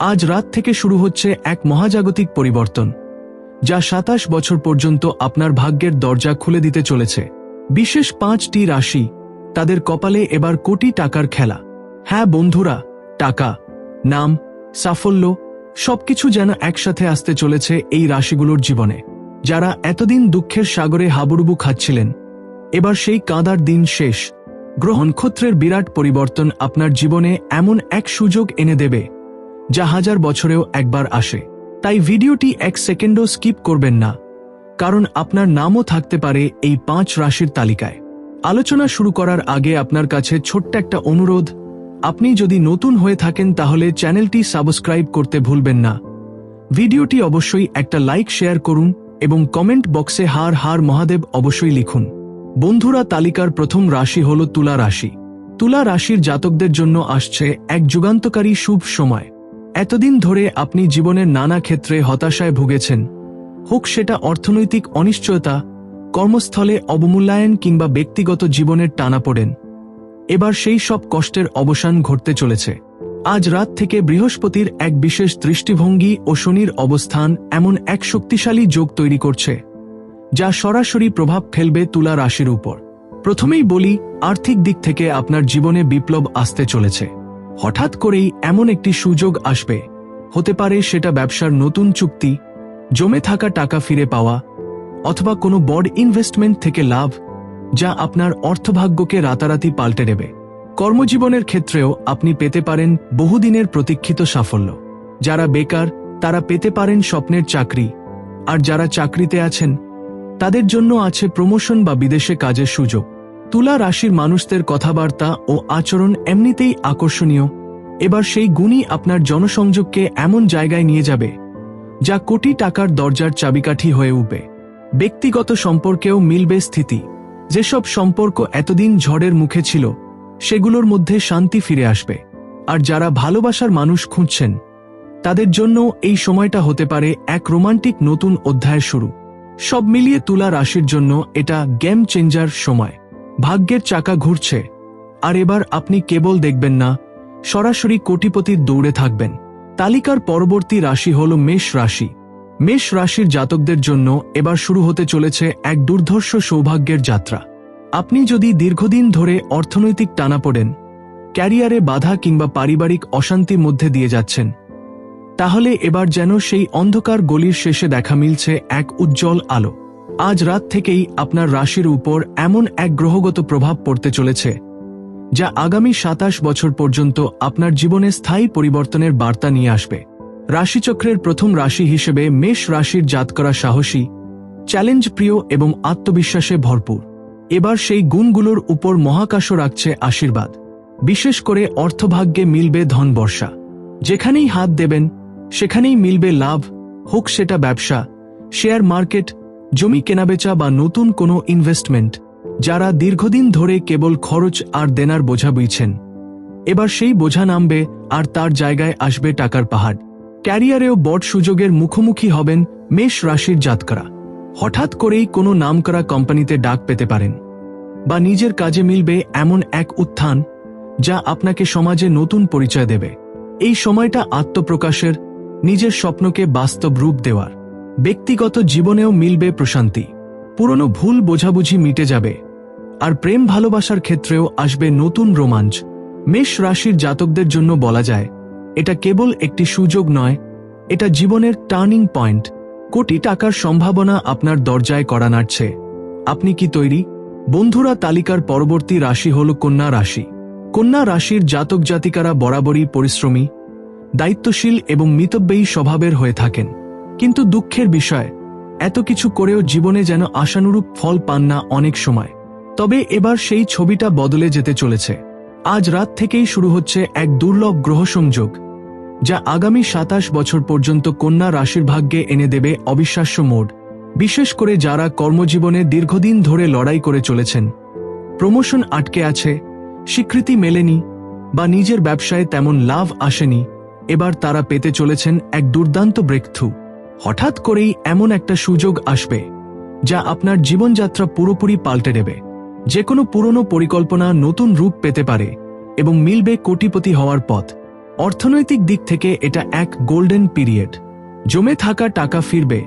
আজ রাত থেকে শুরু হচ্ছে এক মহাজাগতিক পরিবর্তন, যা সাতাশ বছর পর্যন্ত আপনার ভাগ্যের দরজা খুলে দিতে চলেছে। বিশেষ পাঁচটি রাশি তাদের কপালে এবার কোটি টাকার খেলা। হ্যাঁ বন্ধুরা, টাকা, নাম, সাফল্য, সবকিছু যেন একসাথে আসতে চলেছে এই রাশিগুলোর জীবনে। যারা এতদিন দুঃখের সাগরে হাবুডুবু খাচ্ছিলেন, এবার সেই কাঁদার দিন শেষ। গ্রহ নক্ষত্রের বিরাট পরিবর্তন আপনার জীবনে এমন এক সুযোগ এনে দেবে। যা হাজার বছরেও একবার আসে। তাই ভিডিওটি এক সেকেন্ডও স্কিপ করবেন না, কারণ আপনার নামও থাকতে পারে এই পাঁচ রাশির তালিকায়। আলোচনা শুরু করার আগে আপনার কাছে ছোট্ট একটা অনুরোধ, আপনি যদি নতুন হয়ে থাকেন তাহলে চ্যানেলটি সাবস্ক্রাইব করতে ভুলবেন না। ভিডিওটি অবশ্যই একটা লাইক শেয়ার করুন এবং কমেন্ট বক্সে হার হার মহাদেব অবশ্যই লিখুন। বন্ধুরা, তালিকার প্রথম রাশি হল তুলা রাশি। তুলা রাশির জাতকদের জন্য আসছে এক যুগান্তকারী শুভ সময়। এতদিন ধরে আপনি জীবনের নানা ক্ষেত্রে হতাশায় ভুগেছেন। হোক সেটা অর্থনৈতিক অনিশ্চয়তা, কর্মস্থলে অবমূল্যায়ন কিংবা ব্যক্তিগত জীবনের টানাপোড়েন এবার সেই সব কষ্টের অবসান ঘটতে চলেছে। আজ রাত থেকে বৃহস্পতির এক বিশেষ দৃষ্টিভঙ্গি ও শনির অবস্থান এমন এক শক্তিশালী যোগ তৈরি করছে, যা সরাসরি প্রভাব ফেলবে তুলা রাশির উপর। প্রথমেই বলি, আর্থিক দিক থেকে আপনার জীবনে বিপ্লব আসতে চলেছে। হঠাৎ করেই এমন একটি সুযোগ আসবে। হতে পারে সেটা ব্যবসার নতুন চুক্তি, জমে থাকা টাকা ফিরে পাওয়া, অথবা কোনো বড় ইনভেস্টমেন্ট থেকে লাভ, যা আপনার অর্থভাগ্যকে রাতারাতি পাল্টে দেবে। কর্মজীবনের ক্ষেত্রেও আপনি পেতে পারেন বহুদিনের প্রতীক্ষিত সাফল্য। যারা বেকার, তারা পেতে পারেন স্বপ্নের চাকরি। আর যারা চাকরিতে আছেন, তাদের জন্য আছে প্রমোশন বা বিদেশে কাজের সুযোগ। তুলা রাশির মানুষদের কথাবার্তা ও আচরণ এমনিতেই আকর্ষণীয়। এবার সেই গুণই আপনার জনসংযোগকে এমন জায়গায় নিয়ে যাবে, যা কোটি টাকার দরজার চাবিকাঠি হয়ে উঠবে। ব্যক্তিগত সম্পর্কেও মিলবে স্থিতি। যেসব সম্পর্ক এতদিন ঝড়ের মুখে ছিল, সেগুলোর মধ্যে শান্তি ফিরে আসবে। আর যারা ভালোবাসার মানুষ খুঁজছেন, তাদের জন্য এই সময়টা হতে পারে এক রোমান্টিক নতুন অধ্যায় শুরু। সব মিলিয়ে তুলা রাশির জন্য এটা গেম চেঞ্জার সময়। ভাগ্যের চাকা ঘুরছে। আর এবার আপনি কেবল দেখবেন না, সরাসরি কোটিপতির দৌড়ে থাকবেন। তালিকার পরবর্তী রাশি হল মেষ রাশি। মেষ রাশির জাতকদের জন্য এবার শুরু হতে চলেছে এক দুর্ধর্ষ সৌভাগ্যের যাত্রা। আপনি যদি দীর্ঘদিন ধরে অর্থনৈতিক টানা পড়েন, ক্যারিয়ারে বাধা কিংবা পারিবারিক অশান্তির মধ্যে দিয়ে যাচ্ছেন, তাহলে এবার যেন সেই অন্ধকার গলির শেষে দেখা মিলছে এক উজ্জ্বল আলো। আজ রাত থেকেই আপনার রাশির উপর এমন এক গ্রহগত প্রভাব পড়তে চলেছে, যা আগামী সাতাশ বছর পর্যন্ত আপনার জীবনে স্থায়ী পরিবর্তনের বার্তা নিয়ে আসবে। রাশিচক্রের প্রথম রাশি হিসেবে মেষ রাশির জাত করা সাহসী চ্যালেঞ্জ প্রিয় এবং আত্মবিশ্বাসে ভরপুর। এবার সেই গুণগুলোর উপর মহাকাশ রাখছে আশীর্বাদ। বিশেষ করে অর্থভাগ্যে মিলবে ধন বর্ষা। যেখানেই হাত দেবেন, সেখানেই মিলবে লাভ, হোক সেটা ব্যবসা, শেয়ার মার্কেট জমি কেনাবেচা বা নতুন কোনো ইনভেস্টমেন্ট যারা দীর্ঘদিন ধরে কেবল খরচ আর দেনার বোঝা বইছেন। এবার সেই বোঝা নামবে আর তার জায়গায় আসবে টাকার পাহাড়। ক্যারিয়ারেও বড় সুযোগের মুখোমুখি হবেন মেষ রাশির জাতকরা। হঠাৎ করেই কোনো নামকরা কোম্পানিতে ডাক পেতে পারেন। বা নিজের কাজে মিলবে এমন এক উত্থান, যা আপনাকে সমাজে নতুন পরিচয় দেবে। এই সময়টা আত্মপ্রকাশের, নিজের স্বপ্নকে বাস্তব রূপ দেওয়ার। ব্যক্তিগত জীবনেও মিলবে প্রশান্তি। পুরনো ভুল বোঝাবুঝি মিটে যাবে। আর প্রেম ভালোবাসার ক্ষেত্রেও আসবে নতুন রোমাঞ্চ। মেষ রাশির জাতকদের জন্য বলা যায়, এটা কেবল একটি সুযোগ নয়, এটা জীবনের টার্নিং পয়েন্ট। কোটি টাকার সম্ভাবনা আপনার দরজায় করা নাড়ছে। আপনি কি তৈরি? বন্ধুরা তালিকার পরবর্তী রাশি হল কন্যা রাশি। কন্যা রাশির জাতক জাতিকারা বরাবরই পরিশ্রমী, দায়িত্বশীল এবং মিতব্যয়ী স্বভাবের হয়ে থাকেন। কিন্তু দুঃখের বিষয়, এত কিছু করেও জীবনে যেন আশানুরূপ ফল পান না অনেক সময়। তবে এবার সেই ছবিটা বদলে যেতে চলেছে। আজ রাত থেকেই শুরু হচ্ছে এক দুর্লভ গ্রহ সংযোগ যা আগামী সাতাশ বছর পর্যন্ত কন্যা রাশির ভাগ্যে এনে দেবে অবিশ্বাস্য মোড। বিশেষ করে যারা কর্মজীবনে দীর্ঘদিন ধরে লড়াই করে চলেছেন। প্রমোশন আটকে আছে, স্বীকৃতি মেলেনি, বা নিজের ব্যবসায় তেমন লাভ আসেনি, এবার তারা পেতে চলেছেন এক দুর্দান্ত ব্রেকথ্রু হঠাৎ করেই এমন একটা সুযোগ আসবে, যা আপনার জীবনযাত্রা পুরোপুরি পাল্টে দেবে। যে কোনো পুরনো পরিকল্পনা নতুন রূপ পেতে পারে এবং মিলবে কোটিপতি হওয়ার পথ। অর্থনৈতিক দিক থেকে এটা এক গোল্ডেন পিরিয়ড। জমে থাকা টাকা ফিরবে,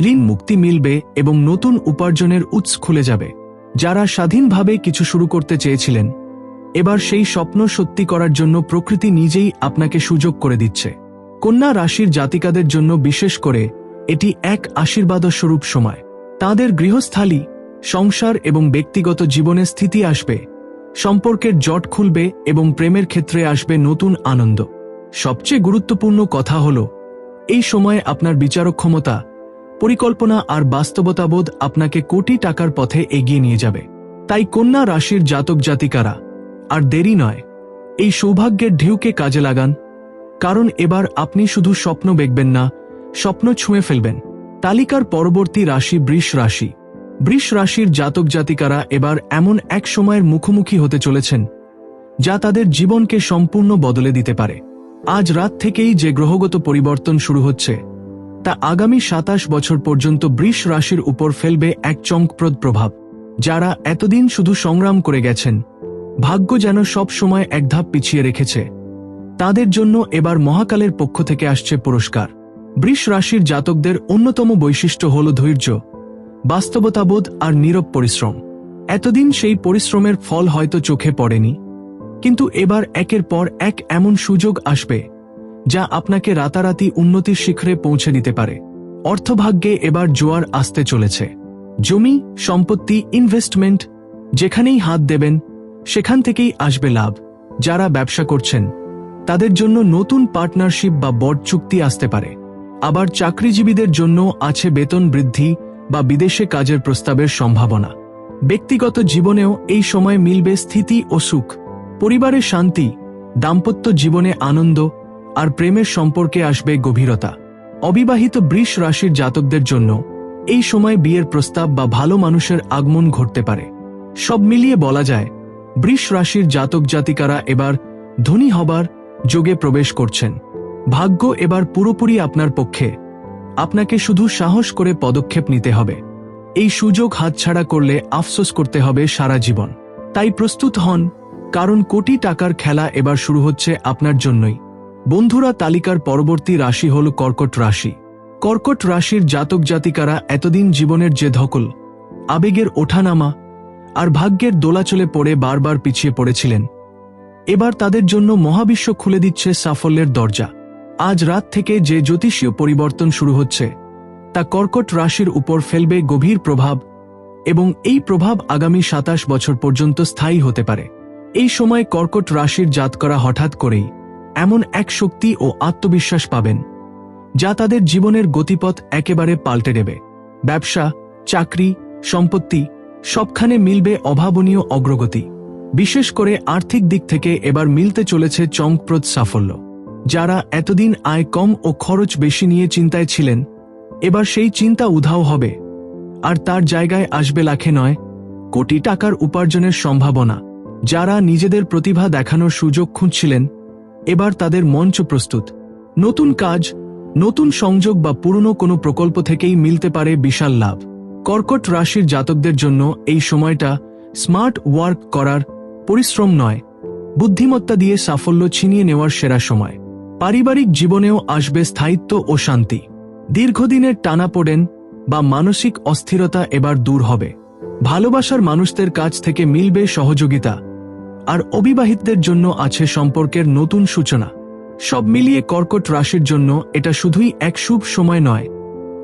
ঋণ মুক্তি মিলবে এবং নতুন উপার্জনের উৎস খুলে যাবে। যারা স্বাধীনভাবে কিছু শুরু করতে চেয়েছিলেন, এবার সেই স্বপ্ন সত্যি করার জন্য প্রকৃতি নিজেই আপনাকে সুযোগ করে দিচ্ছে। কন্যা রাশির জাতিকাদের জন্য বিশেষ করে এটি এক আশীর্বাদস্বরূপ সময়। তাদের গৃহস্থালী, সংসার এবং ব্যক্তিগত জীবনে স্থিতি আসবে, সম্পর্কের জট খুলবে এবং প্রেমের ক্ষেত্রে আসবে নতুন আনন্দ। সবচেয়ে গুরুত্বপূর্ণ কথা হল, এই সময়ে আপনার বিচারক ক্ষমতা, পরিকল্পনা আর বাস্তবতাবোধ আপনাকে কোটি টাকার পথে এগিয়ে নিয়ে যাবে। তাই কন্যা রাশির জাতক জাতিকারা, আর দেরি নয়, এই সৌভাগ্যের ঢেউকে কাজে লাগান কারণ এবার আপনি শুধু স্বপ্ন দেখবেন না, স্বপ্ন ছুঁয়ে ফেলবেন। তালিকার পরবর্তী রাশি বৃষ রাশি। বৃষ রাশির জাতক জাতিকারা এবার এমন এক সময়ের মুখোমুখি হতে চলেছেন, যা তাদের জীবনকে সম্পূর্ণ বদলে দিতে পারে। আজ রাত থেকেই যে গ্রহগত পরিবর্তন শুরু হচ্ছে, তা আগামী সাতাশ বছর পর্যন্ত বৃষ রাশির উপর ফেলবে এক চমকপ্রদ প্রভাব, যারা এতদিন শুধু সংগ্রাম করে গেছেন, ভাগ্য যেন সব সময় এক ধাপ পিছিয়ে রেখেছে। তাদের জন্য এবার মহাকালের পক্ষ থেকে আসছে পুরস্কার। বৃষ রাশির জাতকদের অন্যতম বৈশিষ্ট্য হল ধৈর্য, বাস্তবতাবোধ আর নীরব পরিশ্রম। এতদিন সেই পরিশ্রমের ফল হয়তো চোখে পড়েনি। কিন্তু এবার একের পর এক এমন সুযোগ আসবে, যা আপনাকে রাতারাতি উন্নতির শিখরে পৌঁছে দিতে পারে। অর্থভাগ্যে এবার জোয়ার আসতে চলেছে। জমি, সম্পত্তি ইনভেস্টমেন্ট যেখানেই হাত দেবেন, সেখান থেকেই আসবে লাভ, যারা ব্যবসা করছেন। তাদের জন্য নতুন পার্টনারশিপ বা বড চুক্তি আসতে পারে। আবার চাকরিজীবীদের জন্য আছে বেতন বৃদ্ধি বা বিদেশে কাজের প্রস্তাবের সম্ভাবনা। ব্যক্তিগত জীবনেও এই সময় মিলবে স্থিতি ও সুখ। পরিবারের শান্তি, দাম্পত্য জীবনে আনন্দ আর প্রেমের সম্পর্কে আসবে গভীরতা। অবিবাহিত বৃষ রাশির জাতকদের জন্য এই সময় বিয়ের প্রস্তাব বা ভালো মানুষের আগমন ঘটতে পারে। সব মিলিয়ে বলা যায়, বৃষ রাশির জাতক জাতিকারা এবার ধনী হবার যোগে প্রবেশ করছেন। ভাগ্য এবার পুরোপুরি আপনার পক্ষে। আপনাকে শুধু সাহস করে পদক্ষেপ নিতে হবে। এই সুযোগ হাতছাড়া করলে আফসোস করতে হবে সারা জীবন। তাই প্রস্তুত হন, কারণ কোটি টাকার খেলা এবার শুরু হচ্ছে আপনার জন্যই। বন্ধুরা, তালিকার পরবর্তী রাশি হল কর্কট রাশি। কর্কট রাশির জাতক জাতিকারা এতদিন জীবনের যে ধকল, আবেগের ওঠানামা আর ভাগ্যের দোলাচলে পড়ে বারবার পিছিয়ে পড়েছিলেন। এবার তাদের জন্য মহাবিশ্ব খুলে দিচ্ছে সাফল্যের দরজা। আজ রাত থেকে যে জ্যোতিষীয় পরিবর্তন শুরু হচ্ছে, তা কর্কট রাশির উপর ফেলবে গভীর প্রভাব এবং এই প্রভাব আগামী সাতাশ বছর পর্যন্ত স্থায়ী হতে পারে। এই সময় কর্কট রাশির জাত করা হঠাৎ করেই এমন এক শক্তি ও আত্মবিশ্বাস পাবেন, যা তাদের জীবনের গতিপথ একেবারে পাল্টে দেবে। ব্যবসা, চাকরি, সম্পত্তি সবখানে মিলবে অভাবনীয় অগ্রগতি। বিশেষ করে আর্থিক দিক থেকে এবার মিলতে চলেছে চমকপ্রদ সাফল্য। যারা এতদিন আয় কম ও খরচ বেশি নিয়ে চিন্তায় ছিলেন, এবার সেই চিন্তা উধাও হবে। আর তার জায়গায় আসবে লাখে নয়, কোটি টাকার উপার্জনের সম্ভাবনা। যারা নিজেদের প্রতিভা দেখানোর সুযোগ খুঁজছিলেন, এবার তাদের মঞ্চ প্রস্তুত। নতুন কাজ, নতুন সংযোগ বা পুরনো কোনো প্রকল্প থেকেই মিলতে পারে বিশাল লাভ। কর্কট রাশির জাতকদের জন্য এই সময়টা স্মার্ট ওয়ার্ক করার পরিশ্রম নয়, বুদ্ধিমত্তা দিয়ে সাফল্য ছিনিয়ে নেওয়ার সেরা সময়। পারিবারিক জীবনেও আসবে স্থায়িত্ব ও শান্তি। দীর্ঘদিনের টানাপোড়েন বা মানসিক অস্থিরতা এবার দূর হবে। ভালোবাসার মানুষদের কাছ থেকে মিলবে সহযোগিতা। আর অবিবাহিতদের জন্য আছে সম্পর্কের নতুন সূচনা। সব মিলিয়ে কর্কট রাশির জন্য এটা শুধুই এক শুভ সময় নয়।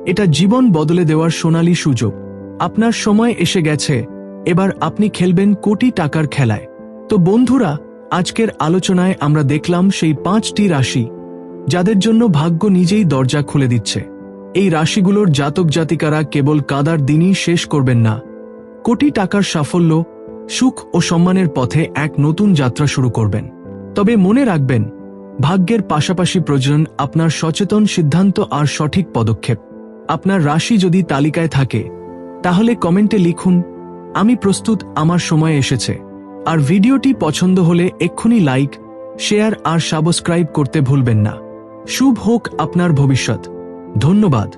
এটা জীবন বদলে দেওয়ার সোনালী সুযোগ। আপনার সময় এসে গেছে। এবার আপনি খেলবেন কোটি টাকার খেলায়। তো বন্ধুরা, আজকের আলোচনায় আমরা দেখলাম সেই পাঁচটি রাশি, যাদের জন্য ভাগ্য নিজেই দরজা খুলে দিচ্ছে। এই রাশিগুলোর জাতক জাতিকারা কেবল কাদার দিনই শেষ করবেন না। কোটি টাকার সাফল্য, সুখ ও সম্মানের পথে এক নতুন যাত্রা শুরু করবেন। তবে মনে রাখবেন, ভাগ্যের পাশাপাশি প্রয়োজন আপনার সচেতন সিদ্ধান্ত আর সঠিক পদক্ষেপ। আপনার রাশি যদি তালিকায় থাকে, তাহলে কমেন্টে লিখুন, আমি প্রস্তুত, আমার সময় এসেছে। আর ভিডিওটি পছন্দ হলে এক্ষুনি লাইক, শেয়ার আর সাবস্ক্রাইব করতে ভুলবেন না। শুভ হোক আপনার ভবিষ্যৎ। ধন্যবাদ।